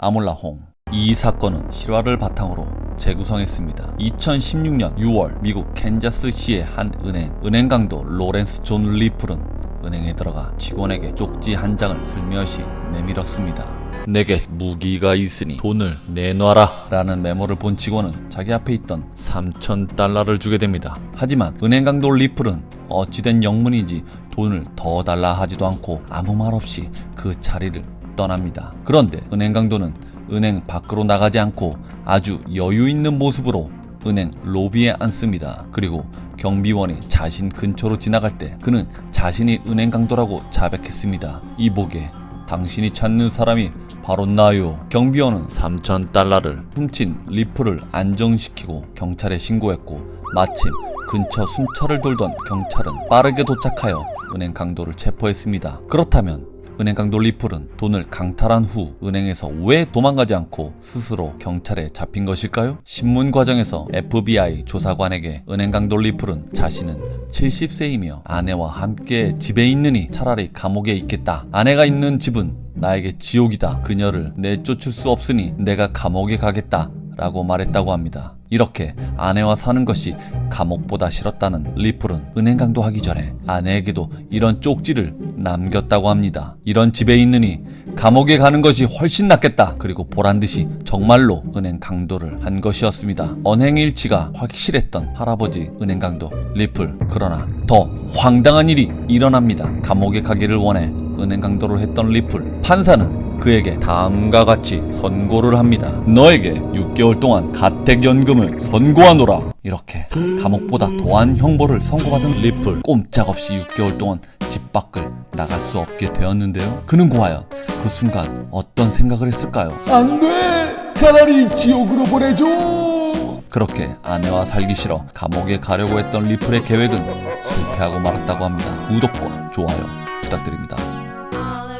아몰라홍. 이 사건은 실화를 바탕으로 재구성했습니다. 2016년 6월 미국 캔자스시의 한 은행, 은행 강도 로렌스 존 리플은 은행에 들어가 직원에게 쪽지 한 장을 슬며시 내밀었습니다. 내게 무기가 있으니 돈을 내놔라 라는 메모를 본 직원은 자기 앞에 있던 3천 달러를 주게 됩니다. 하지만 은행 강도 리플은 어찌된 영문인지 돈을 더 달라 하지도 않고 아무 말 없이 그 자리를 떠납니다. 그런데 은행 강도는 은행 밖으로 나가지 않고 아주 여유 있는 모습으로 은행 로비에 앉습니다. 그리고 경비원이 자신 근처로 지나갈 때 그는 자신이 은행 강도라고 자백했습니다. 이 보게 당신이 찾는 사람이 바로 나요. 경비원은 3천 달러를 훔친 리플을 안정시키고 경찰에 신고했고 마침 근처 순찰을 돌던 경찰은 빠르게 도착하여 은행 강도를 체포했습니다. 그렇다면 은행 강도 리플은 돈을 강탈한 후 은행에서 왜 도망가지 않고 스스로 경찰에 잡힌 것일까요? 신문 과정에서 FBI 조사관에게 은행 강도 리플은 자신은 70세이며 아내와 함께 집에 있느니 차라리 감옥에 있겠다. 아내가 있는 집은 나에게 지옥이다. 그녀를 내쫓을 수 없으니 내가 감옥에 가겠다. 라고 말했다고 합니다. 이렇게 아내와 사는 것이 감옥보다 싫었다는 리플은 은행 강도하기 전에 아내에게도 이런 쪽지를 남겼다고 합니다. 이런 집에 있느니 감옥에 가는 것이 훨씬 낫겠다. 그리고 보란 듯이 정말로 은행 강도를 한 것이었습니다. 언행일치가 확실했던 할아버지 은행 강도 리플. 그러나 더 황당한 일이 일어납니다. 감옥에 가기를 원해 은행 강도를 했던 리플. 판사는 그에게 다음과 같이 선고를 합니다. 너에게 6개월 동안 가택연금을 선고하노라. 이렇게 감옥보다 더한 형벌을 선고받은 리플 꼼짝없이 6개월 동안 집 밖을 나갈 수 없게 되었는데요. 그는 과연 그 순간 어떤 생각을 했을까요? 안 돼! 차라리 지옥으로 보내줘! 그렇게 아내와 살기 싫어 감옥에 가려고 했던 리플의 계획은 실패하고 말았다고 합니다. 구독과 좋아요 부탁드립니다.